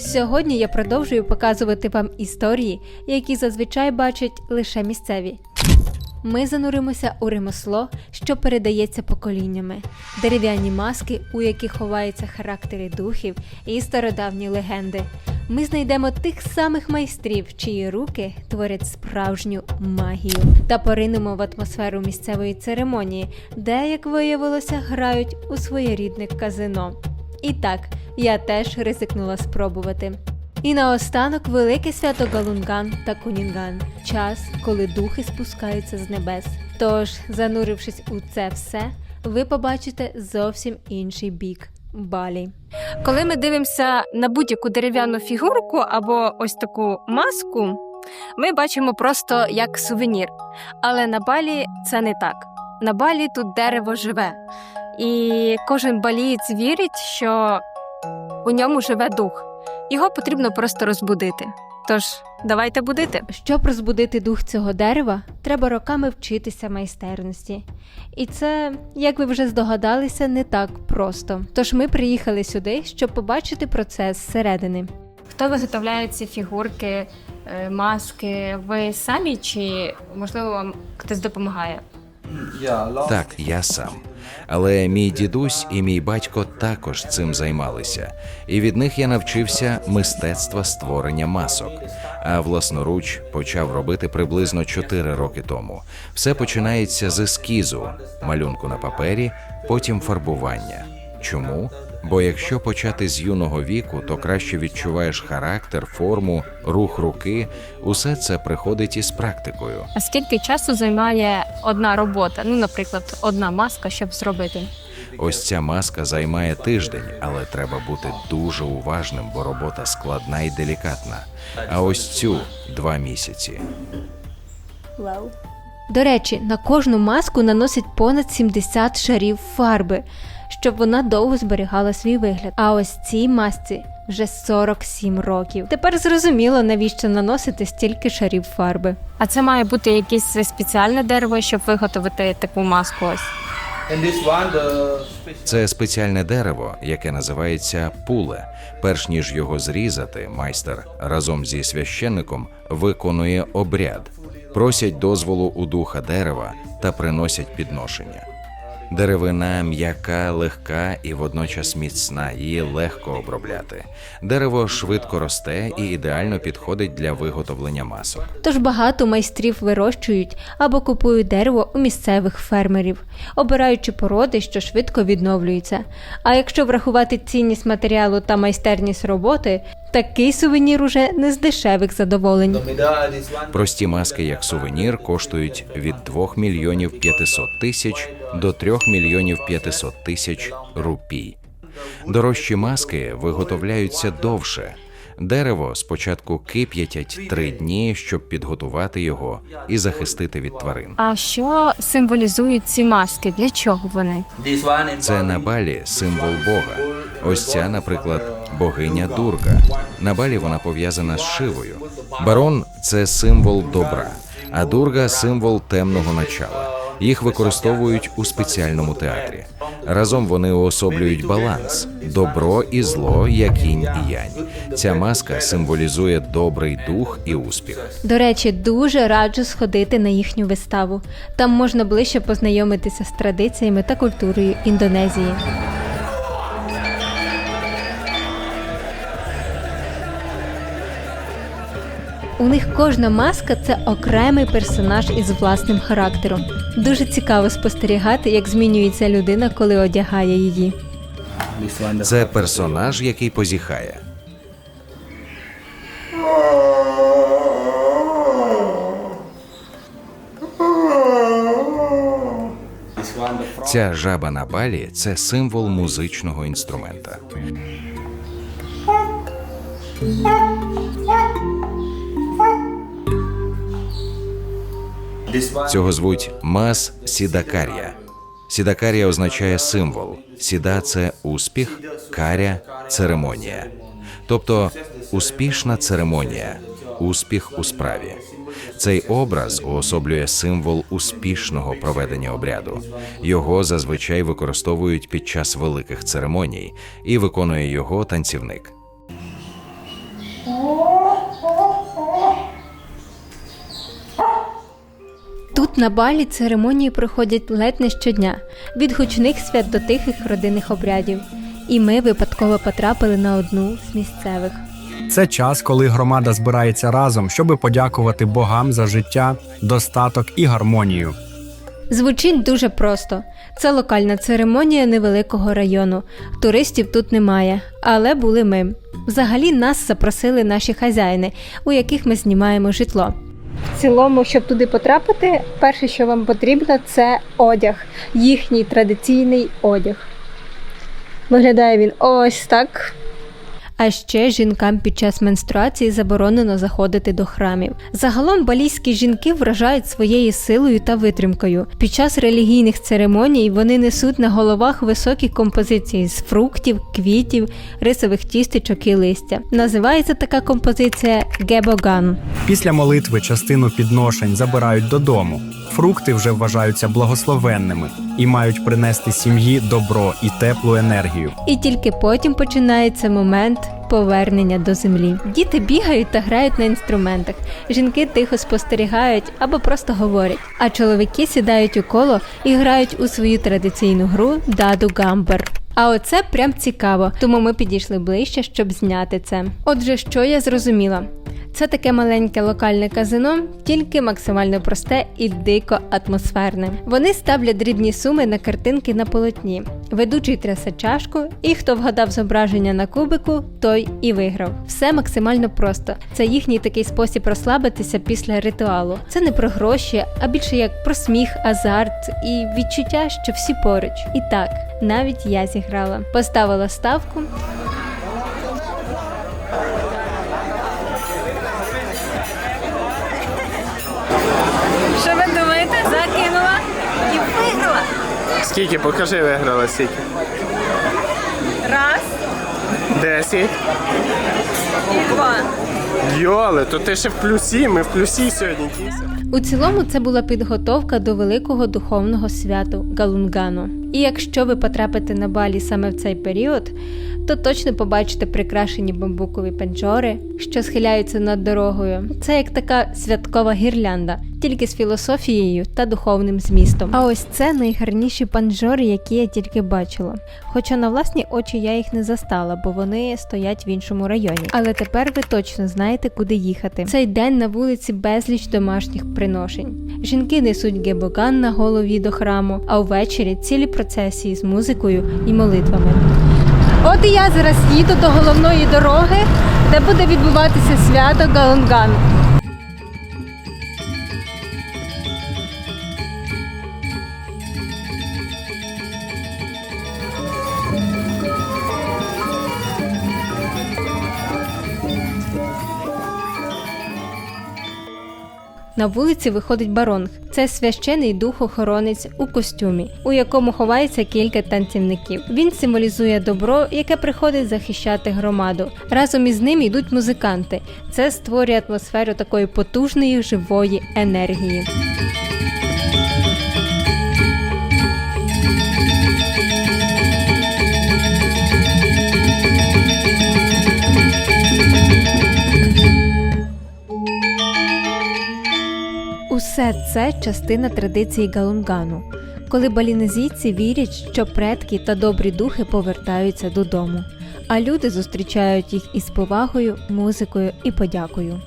Сьогодні я продовжую показувати вам історії, які зазвичай бачать лише місцеві. Ми зануримося у ремесло, що передається поколіннями, дерев'яні маски, у яких ховаються характери духів і стародавні легенди. Ми знайдемо тих самих майстрів, чиї руки творять справжню магію, та поринемо в атмосферу місцевої церемонії, де, як виявилося, грають у своєрідне казино. І так, я теж ризикнула спробувати. І наостанок велике свято Галунган та Кунінган час, коли духи спускаються з небес. Тож, занурившись у це все, ви побачите зовсім інший бік Балі. Коли ми дивимося на будь-яку дерев'яну фігурку або ось таку маску, ми бачимо просто як сувенір. Але на балі це не так. На балі тут дерево живе. І кожен балієць вірить, що у ньому живе дух. Його потрібно просто розбудити. Тож, давайте будити. Щоб розбудити дух цього дерева, треба роками вчитися майстерності. І це, як ви вже здогадалися, не так просто. Тож ми приїхали сюди, щоб побачити процес зсередини. Хто виготовляє ці фігурки, е, маски? Ви самі чи можливо вам хтось допомагає? Так, я сам. Але мій дідусь і мій батько також цим займалися, і від них я навчився мистецтва створення масок. А власноруч почав робити приблизно 4 роки тому. Все починається з ескізу, малюнку на папері, потім фарбування. Чому? Бо якщо почати з юного віку, то краще відчуваєш характер, форму, рух руки. Усе це приходить із практикою. А скільки часу займає одна робота? Ну, наприклад, одна маска, щоб зробити? Ось ця маска займає тиждень, але треба бути дуже уважним, бо робота складна і делікатна. А ось цю два місяці. До речі, на кожну маску наносять понад 70 шарів фарби, щоб вона довго зберігала свій вигляд. А ось цій масці вже 47 років. Тепер зрозуміло, навіщо наносити стільки шарів фарби. А це має бути якесь спеціальне дерево, щоб виготовити таку маску. Ось. Це спеціальне дерево, яке називається пуле. Перш ніж його зрізати, майстер разом зі священником виконує обряд, просять дозволу у духа дерева та приносять підношення. Деревина м'яка, легка і водночас міцна, її легко обробляти. Дерево швидко росте і ідеально підходить для виготовлення масок. Тож багато майстрів вирощують або купують дерево у місцевих фермерів, обираючи породи, що швидко відновлюються. А якщо врахувати цінність матеріалу та майстерність роботи, такий сувенір уже не з дешевих задоволень. Прості маски як сувенір коштують від 2 мільйонів 500 тисяч до 3 мільйонів 500 тисяч рупій. Дорожчі маски виготовляються довше. Дерево спочатку кип'ятять три дні, щоб підготувати його і захистити від тварин. А що символізують ці маски? Для чого вони? Це на балі символ Бога. Ось ця, наприклад, богиня Дурга. На балі вона пов'язана з Шивою. Барон це символ добра, а Дурга символ темного начала. Їх використовують у спеціальному театрі. Разом вони уособлюють баланс, добро і зло, як інь і янь. Ця маска символізує добрий дух і успіх. До речі, дуже раджу сходити на їхню виставу. Там можна ближче познайомитися з традиціями та культурою Індонезії. У них кожна маска це окремий персонаж із власним характером. Дуже цікаво спостерігати, як змінюється людина, коли одягає її. Це персонаж, який позіхає. Ця жаба на балі це символ музичного інструмента. Цього звуть мас сідакарія. Сідакарія означає символ. Сіда це успіх, каря церемонія. Тобто успішна церемонія, успіх у справі. Цей образ уособлює символ успішного проведення обряду. Його зазвичай використовують під час великих церемоній і виконує його танцівник. На балі церемонії проходять ледь не щодня, від гучних свят до тихих родинних обрядів. І ми випадково потрапили на одну з місцевих. Це час, коли громада збирається разом, щоби подякувати богам за життя, достаток і гармонію. Звучить дуже просто. Це локальна церемонія невеликого району. Туристів тут немає, але були ми. Взагалі нас запросили наші хазяїни, у яких ми знімаємо житло. В цілому, щоб туди потрапити, перше, що вам потрібно, це одяг, їхній традиційний одяг. Виглядає він ось так. А ще жінкам під час менструації заборонено заходити до храмів. Загалом балійські жінки вражають своєю силою та витримкою. Під час релігійних церемоній вони несуть на головах високі композиції з фруктів, квітів, рисових тістечок і листя. Називається така композиція гебоган. Після молитви частину підношень забирають додому. Фрукти вже вважаються благословенними і мають принести сім'ї добро і теплу енергію. І тільки потім починається момент повернення до землі. Діти бігають та грають на інструментах. Жінки тихо спостерігають або просто говорять. А чоловіки сідають у коло і грають у свою традиційну гру Даду Гамбер. А оце прям цікаво, тому ми підійшли ближче, щоб зняти це. Отже, що я зрозуміла? Це таке маленьке локальне казино, тільки максимально просте і дико атмосферне. Вони ставлять дрібні суми на картинки на полотні. Ведучий трясе чашку, і хто вгадав зображення на кубику, той і виграв. Все максимально просто. Це їхній такий спосіб розслабитися після ритуалу. Це не про гроші, а більше як про сміх, азарт і відчуття, що всі поруч. І так, навіть я зіграла. Поставила ставку, Скільки? Покажи, виграла скільки. Раз Десять. і два. Йоле, то ти ще в плюсі, ми в плюсі сьогодні. У цілому це була підготовка до великого духовного святу Галунгану. І якщо ви потрапите на балі саме в цей період, то точно побачите прикрашені бамбукові пенджори, що схиляються над дорогою. Це як така святкова гірлянда, тільки з філософією та духовним змістом. А ось це найгарніші панджори, які я тільки бачила. Хоча на власні очі я їх не застала, бо вони стоять в іншому районі. Але тепер ви точно знаєте, куди їхати. Цей день на вулиці безліч домашніх приношень. Жінки несуть гебоган на голові до храму, а ввечері цілі процесії з музикою і молитвами. От і я зараз їду до головної дороги, де буде відбуватися свято Галунган. На вулиці виходить баронг. Це священий дух-охоронець у костюмі, у якому ховається кілька танцівників. Він символізує добро, яке приходить захищати громаду. Разом із ним йдуть музиканти. Це створює атмосферу такої потужної живої енергії. Це частина традиції Галунгану, коли балінезійці вірять, що предки та добрі духи повертаються додому, а люди зустрічають їх із повагою, музикою і подякою.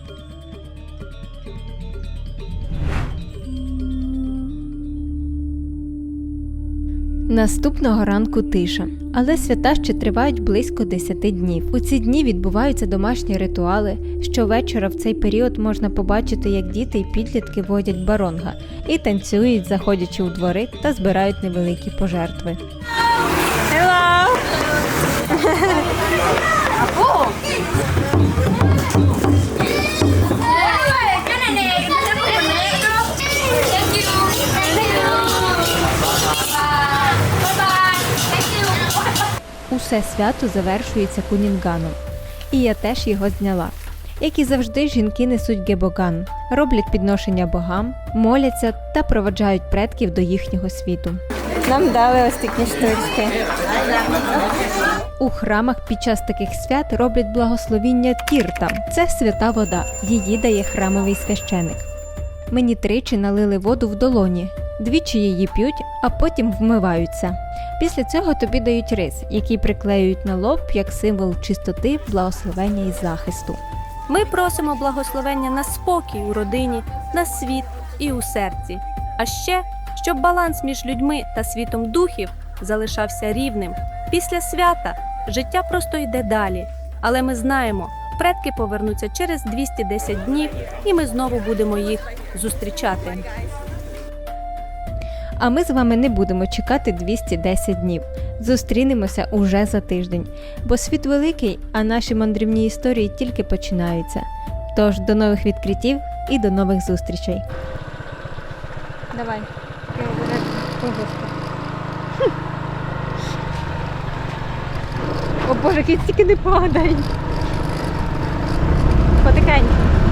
Наступного ранку тиша, але свята ще тривають близько 10 днів. У ці дні відбуваються домашні ритуали. Щовечора в цей період можна побачити, як діти і підлітки водять баронга і танцюють, заходячи у двори та збирають невеликі пожертви. Усе свято завершується кунінганом. І я теж його зняла. Як і завжди, жінки несуть гебоган, роблять підношення богам, моляться та проваджають предків до їхнього світу. Нам дали ось такі штучки. У храмах під час таких свят роблять благословіння тіртам. Це свята вода. Її дає храмовий священик. Мені тричі налили воду в долоні, двічі її п'ють, а потім вмиваються. Після цього тобі дають рис, який приклеюють на лоб як символ чистоти, благословення і захисту. Ми просимо благословення на спокій у родині, на світ і у серці. А ще, щоб баланс між людьми та світом духів залишався рівним. Після свята життя просто йде далі. Але ми знаємо, предки повернуться через 210 днів, і ми знову будемо їх зустрічати. А ми з вами не будемо чекати 210 днів. Зустрінемося уже за тиждень, бо світ великий, а наші мандрівні історії тільки починаються. Тож до нових відкриттів і до нових зустрічей. Давай. О Боже, кіт тільки не падай. Потихеньку.